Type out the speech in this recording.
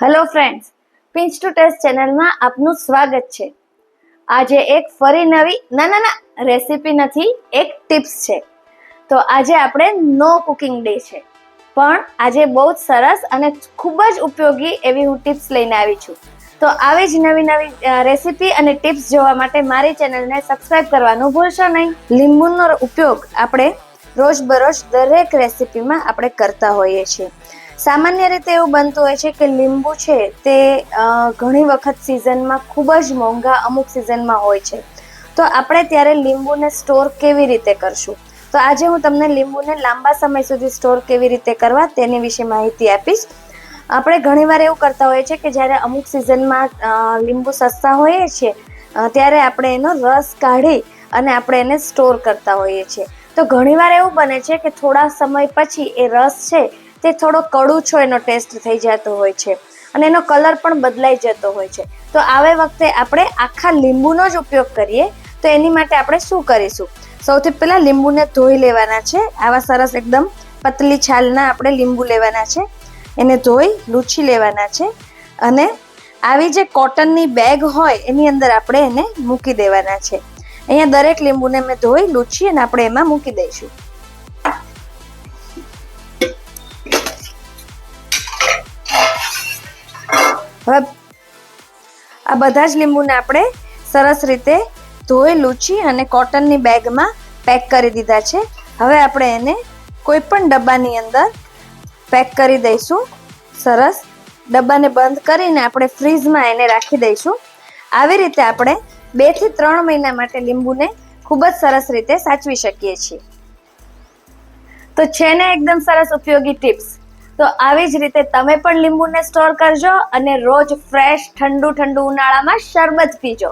Hello friends pinch to taste ચેનલમાં આપનું સ્વાગત છે. આજે એક ફરી નવી, ના ના રેસીપી નથી, એક ટિપ્સ છે. તો આજે આપણે નો કુકિંગ ડે છે. પણ આજે બહુ જ સરસ અને ખૂબ જ ઉપયોગી એવી હું ટિપ્સ લઈને આવી છું. તો આવી જ નવી નવી રેસીપી અને ટિપ્સ જોવા માટે મારી ચેનલને સબસ્ક્રાઇબ કરવાનું ભૂલશો નહીં. લીંબુનો ઉપયોગ આપણે રોજબરોજ દરેક રેસીપીમાં આપણે કરતા હોઈએ છીએ. સામાન્ય રીતે એવું બનતું હોય છે કે લીંબુ છે તે ઘણી વખત સિઝનમાં ખૂબ જ મોંઘા અમુક સિઝનમાં હોય છે. તો આપણે ત્યારે લીંબુને સ્ટોર કેવી રીતે કરશું? તો આજે હું તમને લીંબુને લાંબા સમય સુધી સ્ટોર કેવી રીતે કરવા તેની વિશે માહિતી આપીશ. આપણે ઘણીવાર એવું કરતા હોઈએ છીએ કે જ્યારે અમુક સિઝનમાં લીંબુ સસ્તા હોઈએ છીએ ત્યારે આપણે એનો રસ કાઢી અને આપણે એને સ્ટોર કરતા હોઈએ છીએ. તો ઘણીવાર એવું બને છે કે થોડા સમય પછી એ રસ છે તે થોડો કડુછો એનો ટેસ્ટ થઈ જતો હોય છે અને એનો કલર પણ બદલાઈ જતો હોય છે. તો આવે વખતે આપણે આખા લીંબુનો જ ઉપયોગ કરીએ, તો એની માટે આપણે શું કરીશું? સૌથી પહેલાં લીંબુને ધોઈ લેવાના છે. આવા સરસ એકદમ પતલી છાલના આપણે લીંબુ લેવાના છે. એને ધોઈ લૂછી લેવાના છે અને આવી જે કોટનની બેગ હોય, એની અંદર આપણે એને મૂકી દેવાના છે. અહીંયા દરેક લીંબુને મેં ધોઈ, લૂછી અને આપણે એમાં મૂકી દઈશું. હવે આ બધા જ લીંબુને આપણે સરસ રીતે ધોઈ, લૂછી અને કોટનની બેગમાં પેક કરી દીધા છે. હવે આપણે એને કોઈ પણ ડબ્બાની અંદર પેક કરી દઈશું. સરસ. ડબ્બાને બંધ કરીને આપણે ફ્રીજમાં એને રાખી દઈશું. આવી રીતે આપણે બેથી ત્રણ મહિના માટે લીંબુને ખૂબ જ સરસ રીતે સાચવી શકીએ છીએ. તો છે ને એકદમ સરસ ઉપયોગી ટિપ્સ. તો આવી જ રીતે તમે પણ લીંબુને સ્ટોર કરજો અને રોજ ફ્રેશ ઠંડુ ઠંડુ ઉનાળામાં શરબત પીજો.